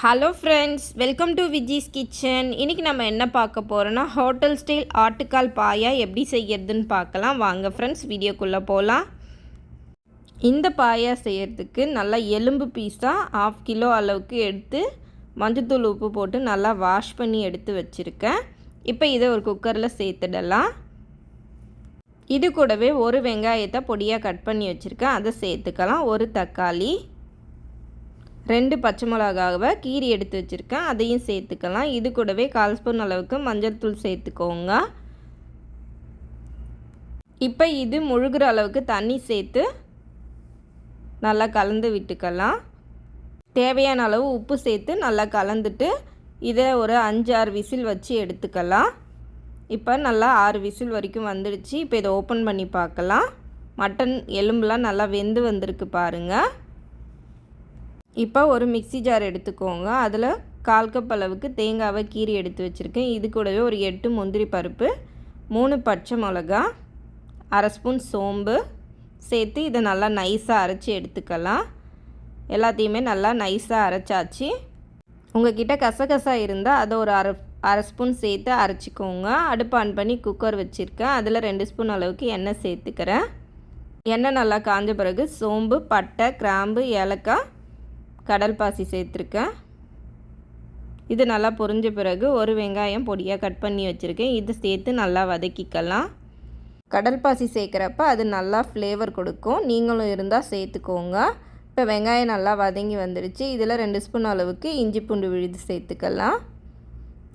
Hello friends welcome to Viji's kitchen இன்றைக்கி நம்ம என்ன பார்க்க போகிறோன்னா ஹோட்டல் ஸ்டைல் ஆட்டுக்கால் பாயா எப்படி செய்கிறதுன்னு பார்க்கலாம். வாங்க ஃப்ரெண்ட்ஸ் வீடியோக்குள்ளே போகலாம் இந்த பாயா செய்கிறதுக்கு நல்லா எலும்பு பீஸாக ஆஃப் கிலோ அளவுக்கு எடுத்து மஞ்சத்தூள் உப்பு போட்டு நல்லா வாஷ் பண்ணி எடுத்து வச்சுருக்கேன். இப்போ இதை ஒரு குக்கரில் சேர்த்துடலாம். இது கூடவே ஒரு வெங்காயத்தை பொடியாக கட் பண்ணி வச்சுருக்கேன். அதை சேர்த்துக்கலாம். ஒரு தக்காளி. ரெண்டு பச்சை மிளகாவை கீரி எடுத்து வச்சுருக்கேன். அதையும் சேர்த்துக்கலாம். இது கூடவே கால் ஸ்பூன் அளவுக்கு மஞ்சள் தூள் சேர்த்துக்கோங்க. இப்போ இது முழுகிற அளவுக்கு தண்ணி சேர்த்து நல்லா கலந்து விட்டுக்கலாம். தேவையான அளவு உப்பு சேர்த்து நல்லா கலந்துட்டு இதை ஒரு அஞ்சு ஆறு விசில் வச்சு எடுத்துக்கலாம். இப்போ நல்லா ஆறு விசில் வரைக்கும் வந்துடுச்சு. இப்போ இதை ஓப்பன் பண்ணி பார்க்கலாம். மட்டன் எலும்புலாம் நல்லா வெந்து வந்திருக்கு பாருங்கள் இப்போ ஒரு மிக்சி ஜார் எடுத்துக்கோங்க. அதில் கால் கப் அளவுக்கு தேங்காவை கீரி எடுத்து வச்சுருக்கேன். இது கூடவே ஒரு எட்டு முந்திரி பருப்பு மூணு பச்சை மிளகா அரை ஸ்பூன் சோம்பு சேர்த்து இதை நல்லா நைஸாக அரைச்சி எடுத்துக்கலாம். எல்லாத்தையுமே நல்லா நைஸாக அரைச்சாச்சு. உங்ககிட்ட கசகசா இருந்தால் அதை ஒரு அரை அரை ஸ்பூன் சேர்த்து அரைச்சிக்கோங்க. அடுப்பு ஆன் பண்ணி குக்கர் வச்சுருக்கேன். அதில் ரெண்டு ஸ்பூன் அளவுக்கு எண்ணெய் சேர்த்துக்கிறேன். எண்ணெய் நல்லா காஞ்ச பிறகு சோம்பு பட்டை கிராம்பு ஏலக்காய் கடல் பாசி சேர்த்துருக்கேன். இது நல்லா பொரிஞ்ச பிறகு ஒரு வெங்காயம் பொடியாக கட் பண்ணி வச்சுருக்கேன். இது சேர்த்து நல்லா வதக்கிக்கலாம். கடல் பாசி சேர்க்குறப்ப அது நல்லா ஃப்ளேவர் கொடுக்கும். நீங்களும் இருந்தால் சேர்த்துக்கோங்க. இப்போ வெங்காயம் நல்லா வதங்கி வந்துடுச்சு இதில் ரெண்டு ஸ்பூன் அளவுக்கு இஞ்சி பூண்டு விழுது சேர்த்துக்கலாம்.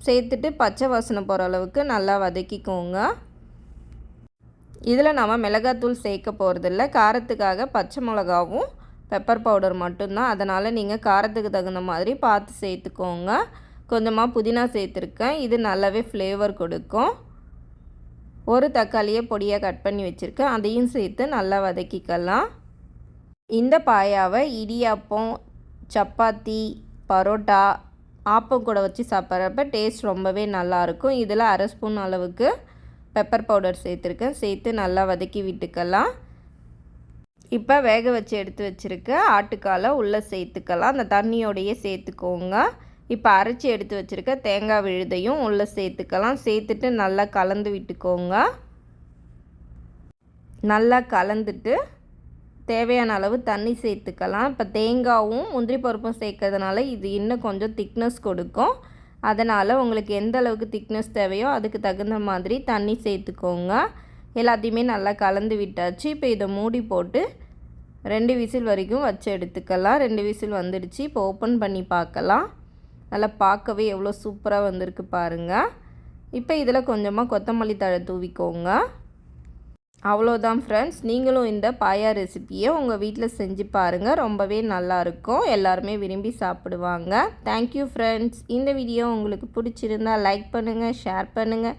சேர்த்துட்டு பச்சை வாசனை போகிற அளவுக்கு நல்லா வதக்கிக்கோங்க. இதில் நம்ம மிளகாத்தூள் சேர்க்க போகிறதில்ல காரத்துக்காக பச்சை மிளகாவும் பெப்பர் பவுடர் மட்டும்தான். அதனால் நீங்கள் காரத்துக்கு தகுந்த மாதிரி பார்த்து சேர்த்துக்கோங்க. கொஞ்சமாக புதினா சேர்த்துருக்கேன். இது நல்லாவே ஃப்ளேவர் கொடுக்கும். ஒரு தக்காளியை பொடியாக கட் பண்ணி வச்சுருக்கேன். அதையும் சேர்த்து நல்லா வதக்கிக்கலாம். இந்த பாயாவை இடியாப்பம் சப்பாத்தி பரோட்டா ஆப்பம் கூட வச்சு சாப்பிட்றப்ப டேஸ்ட் ரொம்பவே நல்லாயிருக்கும் இதில் அரை ஸ்பூன் அளவுக்கு பெப்பர் பவுடர் சேர்த்துருக்கேன். சேர்த்து நல்லா வதக்கி விட்டுக்கலாம். இப்போ வேக வச்சு எடுத்து வச்சுருக்க ஆட்டுக்காலை உள்ளே சேர்த்துக்கலாம். அந்த தண்ணியோடையே சேர்த்துக்கோங்க. இப்போ அரைச்சி எடுத்து வச்சுருக்க தேங்காய் விழுதையும் உள்ளே சேர்த்துக்கலாம். சேர்த்துட்டு நல்லா கலந்து விட்டுக்கோங்க. நல்லா கலந்துட்டு தேவையான அளவு தண்ணி சேர்த்துக்கலாம். இப்போ தேங்காவும் முந்திரி பருப்பும் சேர்க்கறதுனால இது இன்னும் கொஞ்சம் திக்னஸ் கொடுக்கும். அதனால் உங்களுக்கு எந்த அளவுக்கு திக்னஸ் தேவையோ அதுக்கு தகுந்த மாதிரி தண்ணி சேர்த்துக்கோங்க. எல்லாத்தையுமே நல்லா கலந்து விட்டாச்சு. இப்போ இதை மூடி போட்டு ரெண்டு விசில் வரைக்கும் வச்சு எடுத்துக்கலாம். ரெண்டு விசில் வந்துடுச்சு. இப்போ ஓப்பன் பண்ணி பார்க்கலாம். நல்லா பார்க்கவே எவ்வளோ சூப்பராக வந்திருக்கு பாருங்கள் இப்போ இதில் கொஞ்சமாக கொத்தமல்லி தழை தூவிக்கோங்க. அவ்வளோதான் ஃப்ரெண்ட்ஸ் நீங்களும் இந்த பாயா ரெசிப்பியை உங்கள் வீட்டில் செஞ்சு பாருங்கள் ரொம்பவே நல்லாயிருக்கும் எல்லாருமே விரும்பி சாப்பிடுவாங்க. தேங்க்யூ ஃப்ரெண்ட்ஸ் இந்த வீடியோ உங்களுக்கு பிடிச்சிருந்தால் லைக் பண்ணுங்கள் ஷேர் பண்ணுங்கள்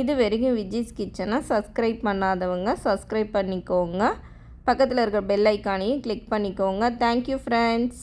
இது வரைக்கும் விஜய்ஸ் கிச்சனை சப்ஸ்கிரைப் பண்ணாதவங்க சப்ஸ்கிரைப் பண்ணிக்கோங்க. பக்கத்தில் இருக்கிற பெல் ஐக்கானையும் கிளிக் பண்ணிக்கோங்க. Thank you friends